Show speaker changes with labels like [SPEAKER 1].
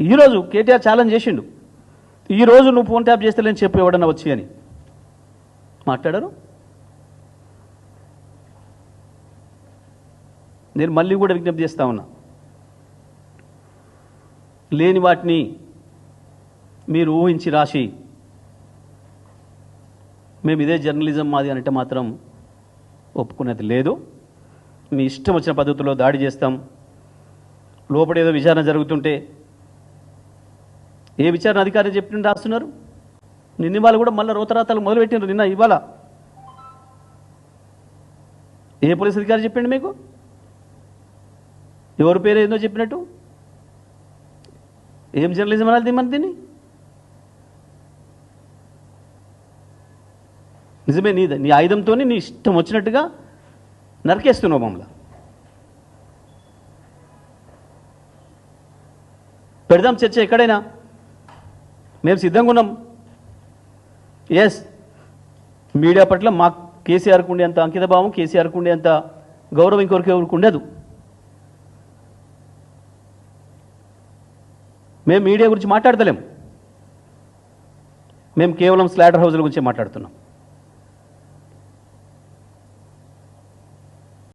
[SPEAKER 1] ఈరోజు కేటీఆర్ ఛాలెంజ్ చేసిండు. ఈరోజు నువ్వు ఫోన్ ట్యాప్ చేస్తలేని చెప్పు ఎవడన్నా వచ్చి అని. మాట్లాడారు? నేను మళ్ళీ కూడా విజ్ఞప్తి చేస్తా ఉన్నా. లేని వాటిని మీరు ఊహించి రాసి మేము ఇదే జర్నలిజం మాది అంటే మాత్రం ఒప్పుకునేది లేదు. మీ ఇష్టం వచ్చిన పద్ధతిలో దాడి చేస్తాం. లోపల ఏదో విచారణ జరుగుతుంటే ఏ విచారణ అధికారి చెప్పిన రాస్తున్నారు? నిన్న ఇవాళ కూడా మళ్ళీ రోతరాతలు మొదలుపెట్టినారు నిన్న ఇవాళ. ఏ పోలీస్ అధికారి చెప్పిండు మీకు? ఎవరి పేరు ఏందో చెప్పినట్టు? ఏం జర్నలిజం అనాలి మన దీన్ని? నిజమే నీ నీ ఆయుధంతో నీ ఇష్టం వచ్చినట్టుగా నరికేస్తున్నావు మమ్మల్ని. పెడదాం చర్చ ఎక్కడైనా? మేము సిద్ధంగా ఉన్నాం. ఎస్ మీడియా పట్ల మా కేసీఆర్కు ఉండేంత అంకితభావం కేసీఆర్కు ఉండేంత గౌరవం ఇంకొకరికి ఎవరికి ఉండదు. మేము మీడియా గురించి మాట్లాడతలేం. మేము కేవలం స్లాటర్ హౌస్ల గురించి మాట్లాడుతున్నాం.